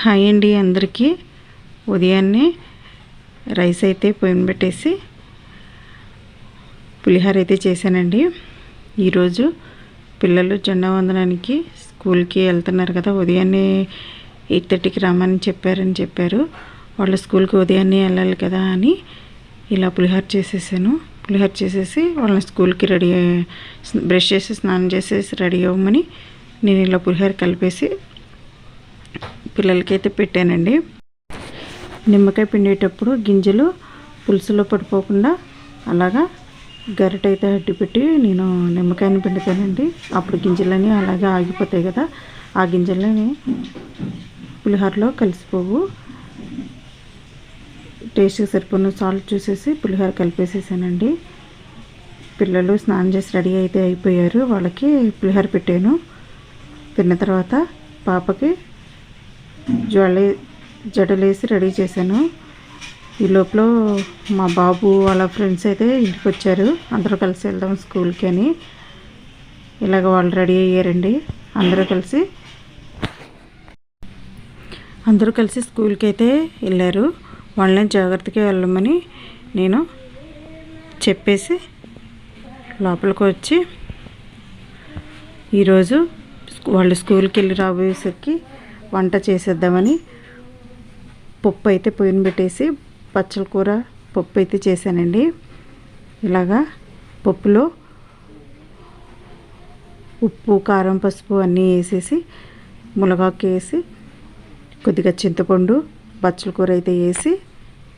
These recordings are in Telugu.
హాయ్ అండి అందరికీ. ఉదయాన్నే రైస్ అయితే పొయ్యిన పెట్టేసి పులిహోర అయితే చేశానండి. ఈరోజు పిల్లలు జెండా వందనానికి స్కూల్కి వెళ్తున్నారు కదా ఉదయాన్నే ఎయిట్ థర్టీకి రమ్మని చెప్పారని చెప్పారు. వాళ్ళ స్కూల్కి ఉదయాన్నే వెళ్ళాలి కదా అని ఇలా పులిహోర చేసేసాను. పులిహోర చేసేసి వాళ్ళని స్కూల్కి రెడీ బ్రష్ చేసి స్నానం చేసేసి రెడీ అవ్వమని నేను ఇలా పులిహోర కలిపేసి పిల్లలకైతే పెట్టానండి. నిమ్మకాయ పిండేటప్పుడు గింజలు పులుసులో పడిపోకుండా అలాగా గరిటైతే అడ్డు పెట్టి నేను నిమ్మకాయని పిండుతానండి. అప్పుడు గింజలన్నీ అలాగే ఆగిపోతాయి కదా ఆ గింజలని పులిహోరలో కలిసిపోవు. టేస్ట్కి సరిపోయిన సాల్ట్ చూసేసి పులిహోర కలిపేసేసానండి. పిల్లలు స్నానం చేసి రెడీ అయితే అయిపోయారు. వాళ్ళకి పులిహోర పెట్టాను. తిన్న తర్వాత పాపకి జ్వలే జడలేసి రెడీ చేశాను. ఈ లోపల మా బాబు వాళ్ళ ఫ్రెండ్స్ అయితే ఇంటికి వచ్చారు అందరూ కలిసి వెళ్దాం స్కూల్కి అని. ఇలాగ వాళ్ళు రెడీ అయ్యారండి. అందరూ కలిసి. అందరూ కలిసి స్కూల్కి అయితే వెళ్ళారు. వాళ్ళని జాగ్రత్తగా వెళ్ళమని నేను చెప్పేసి లోపలికి వచ్చి ఈరోజు వాళ్ళు స్కూల్కి వెళ్ళి రాబోయేసరికి వంట చేసేద్దామని పప్పు అయితే పొయ్యిన పెట్టేసి పచ్చల కూర పప్పు అయితే చేశానండి. ఇలాగా పప్పులో ఉప్పు కారం పసుపు అన్నీ వేసేసి మునగాకు వేసి కొద్దిగా చింతపండు బచ్చల కూర అయితే వేసి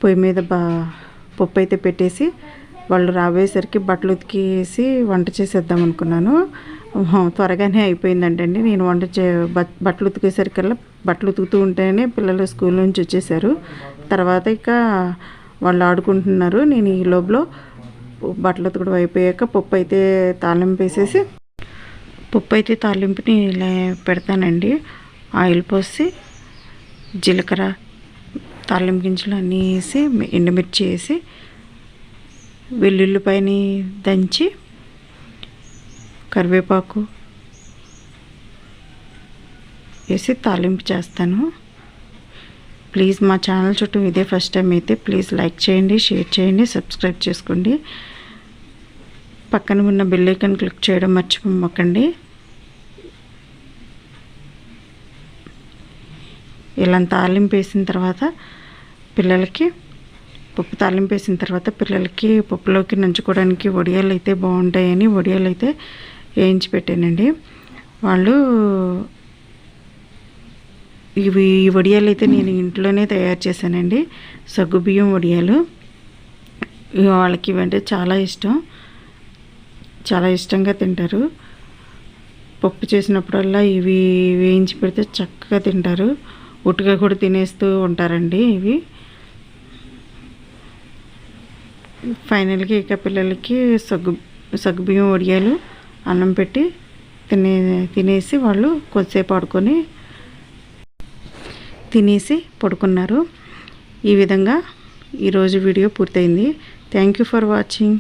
పొయ్యి మీద బా పప్పు అయితే పెట్టేసి వాళ్ళు రాబోయేసరికి బట్టలు ఉతికేసి వంట చేసేద్దాం అనుకున్నాను. త్వరగానే అయిపోయిందంటండి. నేను వంట చే బట్టలు ఉతికేసరికల్లా బట్టలు ఉతుకుతూ ఉంటేనే పిల్లలు స్కూల్ నుంచి వచ్చేసారు. తర్వాత ఇక వాళ్ళు ఆడుకుంటున్నారు. నేను ఈ లోపల బట్టలు ఉతకడం అయిపోయాక పప్పు అయితే తాలింపు వేసేసి పప్పు అయితే తాలింపుని ఇలా పెడతానండి. ఆయిల్ పోసి జీలకర్ర తాలింపు గింజలు అన్నీ వేసి ఎండుమిర్చి వేసి వెల్లుల్లిపాయని దంచి కరివేపాకు వేసి తాలింపు చేస్తాను. ప్లీజ్ మా ఛానల్ చుట్టూ ఇదే ఫస్ట్ టైం అయితే ప్లీజ్ లైక్ చేయండి షేర్ చేయండి సబ్స్క్రైబ్ చేసుకోండి. పక్కన ఉన్న బెల్ క్లిక్ చేయడం మర్చిపోమ్మకండి ఇలా తాలింపు వేసిన తర్వాత పిల్లలకి పప్పు తాలింపేసిన తర్వాత పిల్లలకి పప్పులోకి నంచుకోవడానికి వడియాలు అయితే బాగుంటాయని వడియాలు అయితే వేయించి పెట్టానండి. వాళ్ళు ఇవి ఈ వడియాలు అయితే నేను ఇంట్లోనే తయారు చేశానండి. సగ్గుబియ్యం వడియాలు. వాళ్ళకి ఇవంటే చాలా ఇష్టం. చాలా ఇష్టంగా తింటారు. పప్పు చేసినప్పుడల్లా ఇవి వేయించి పెడితే చక్కగా తింటారు. ఉట్టుగా కూడా తినేస్తూ ఉంటారండి ఇవి. ఫైనల్గా ఇక పిల్లలకి సగ్గు సగ్గుబియ్యం వడియాలు అన్నం పెట్టి తినే తినేసి వాళ్ళు కొద్దిసేపు ఆడుకొని తినేసి పడుకున్నారు. ఈ విధంగా ఈరోజు వీడియో పూర్తయింది. Thank you for watching.